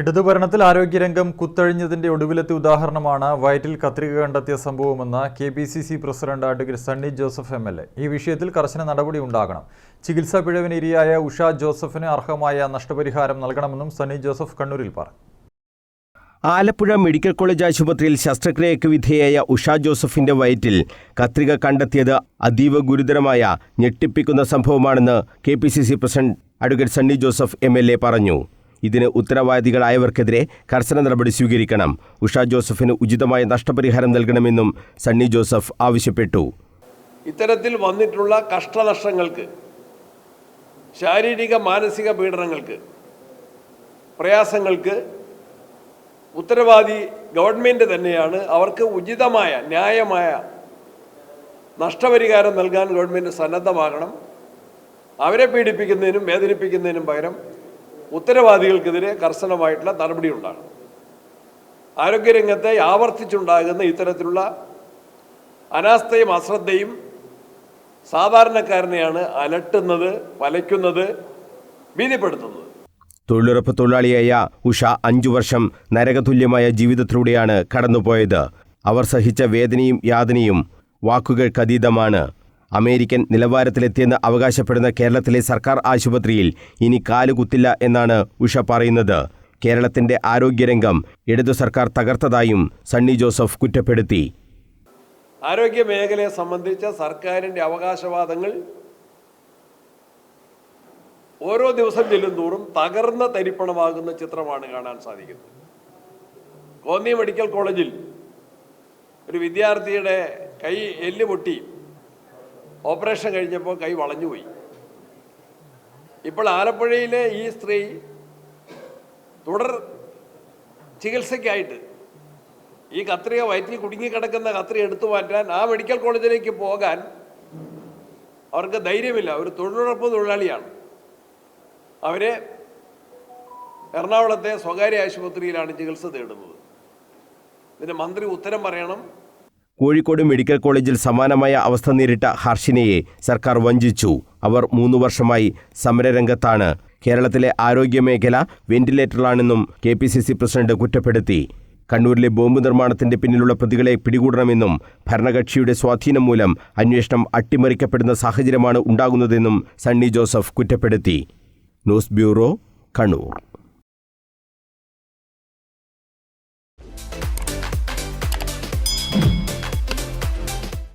ഇടതുഭരണത്തിൽ ആരോഗ്യരംഗം കുത്തഴിഞ്ഞതിന്റെ ഒടുവിലത്തെ ഉദാഹരണമാണ് വയറ്റിൽ കത്രിക കണ്ടെത്തിയ സംഭവമെന്ന് K P C C president advocate Sunny Joseph M L A. ഈ വിഷയത്തിൽ കർശന നടപടി ഉണ്ടാകണം. ചികിത്സാ പിഴവിന് ഇരയായ ഉഷ ജോസഫിന് അർഹമായ നഷ്ടപരിഹാരം നൽകണമെന്നും സണ്ണി ജോസഫ് കണ്ണൂരിൽ പറഞ്ഞു. ആലപ്പുഴ മെഡിക്കൽ കോളേജ് ആശുപത്രിയിൽ ശസ്ത്രക്രിയയ്ക്ക് വിധേയയായ ഉഷ ജോസഫിന്റെ വയറ്റിൽ കത്രിക കണ്ടെത്തിയത് അതീവ ഗുരുതരമായ ഞെട്ടിപ്പിക്കുന്ന സംഭവമാണെന്ന് K P C C president advocate Sunny Joseph M L A പറഞ്ഞു. ഇതിന് ഉത്തരവാദികളായവർക്കെതിരെ കർശന നടപടി സ്വീകരിക്കണം. ഉഷ ജോസഫിന് ഉചിതമായ നഷ്ടപരിഹാരം നൽകണമെന്നും സണ്ണി ജോസഫ് ആവശ്യപ്പെട്ടു. ഇത്തരത്തിൽ വന്നിട്ടുള്ള കഷ്ടനഷ്ടങ്ങൾക്ക് ശാരീരിക മാനസിക പീഡനങ്ങൾക്ക് പ്രയാസങ്ങൾക്ക് ഉത്തരവാദി ഗവൺമെന്റ് തന്നെയാണ്. അവർക്ക് ഉചിതമായ ന്യായമായ നഷ്ടപരിഹാരം നൽകാൻ ഗവൺമെന്റ് സന്നദ്ധമാകണം. അവരെ പീഡിപ്പിക്കുന്നതിനും വേദനിപ്പിക്കുന്നതിനും പകരം ഉത്തരവാദികൾക്കെതിരെ കർശനമായിട്ടുള്ള നടപടി ഉണ്ടാകണം ആരോഗ്യരംഗത്തെ ആവർത്തിച്ചുണ്ടാകുന്ന ഇത്തരത്തിലുള്ള അനാസ്ഥയും അശ്രദ്ധയും സാധാരണക്കാരനെയാണ് അലട്ടുന്നത് വലയ്ക്കുന്നത് ഭീതിപ്പെടുത്തുന്നത്. തൊഴിലുറപ്പ് തൊഴിലാളിയായ ഉഷ അഞ്ചു വർഷം നരകതുല്യമായ ജീവിതത്തിലൂടെയാണ് കടന്നുപോയത്. അവർ സഹിച്ച വേദനയും യാതനയും വാക്കുകൾക്കതീതമാണ് അമേരിക്കൻ നിലവാരത്തിലെത്തിയെന്ന് അവകാശപ്പെടുന്ന കേരളത്തിലെ സർക്കാർ ആശുപത്രിയിൽ ഇനി കാലുകുത്തില്ല എന്നാണ് ഉഷ പറയുന്നത്. കേരളത്തിന്റെ ആരോഗ്യരംഗം ഇടതു സർക്കാർ തകർത്തതായും സണ്ണി ജോസഫ് കുറ്റപ്പെടുത്തി. ആരോഗ്യ മേഖലയെ സംബന്ധിച്ച സർക്കാരിന്റെ അവകാശവാദങ്ങൾ ഓരോ ദിവസം ചെല്ലും തോറും തകർന്ന തരിപ്പണമാകുന്ന ചിത്രമാണ് കാണാൻ സാധിക്കുന്നത്. കോന്നി മെഡിക്കൽ കോളേജിൽ ഒരു വിദ്യാർത്ഥിയുടെ കൈ എല്ല് പൊട്ടി. ഓപ്പറേഷൻ കഴിഞ്ഞപ്പോൾ കൈ വളഞ്ഞുപോയി ഇപ്പോൾ ആലപ്പുഴയിലെ ഈ സ്ത്രീ തുടർ ചികിത്സയ്ക്കായിട്ട് ഈ കത്രിക വയറ്റിൽ കുടുങ്ങിക്കിടക്കുന്ന കത്രിക എടുത്തു മാറ്റാൻ ആ മെഡിക്കൽ കോളേജിലേക്ക് പോകാൻ അവർക്ക് ധൈര്യമില്ല. ഒരു തൊഴിലുറപ്പ് തൊഴിലാളിയാണ്. അവരെ എറണാകുളത്തെ സ്വകാര്യ ആശുപത്രിയിലാണ് ചികിത്സ തേടുന്നത്. ഇതിന് മന്ത്രി ഉത്തരം പറയണം. കോഴിക്കോട് മെഡിക്കൽ കോളേജിൽ സമാനമായ അവസ്ഥ നേരിട്ട ഹർഷിനയെ സർക്കാർ വഞ്ചിച്ചു. അവർ മൂന്നു വർഷമായി സമരരംഗത്താണ്. കേരളത്തിലെ ആരോഗ്യമേഖല വെന്റിലേറ്ററിലാണെന്നും K P C C president കുറ്റപ്പെടുത്തി. കണ്ണൂരിലെ ബോംബ് നിർമ്മാണത്തിന്റെ പിന്നിലുള്ള പ്രതികളെ പിടികൂടണമെന്നും ഭരണകക്ഷിയുടെ സ്വാധീനം മൂലം അന്വേഷണം അട്ടിമറിക്കപ്പെടുന്ന സാഹചര്യമാണ് ഉണ്ടാകുന്നതെന്നും സണ്ണി ജോസഫ് കുറ്റപ്പെടുത്തി. News bureau Kannur.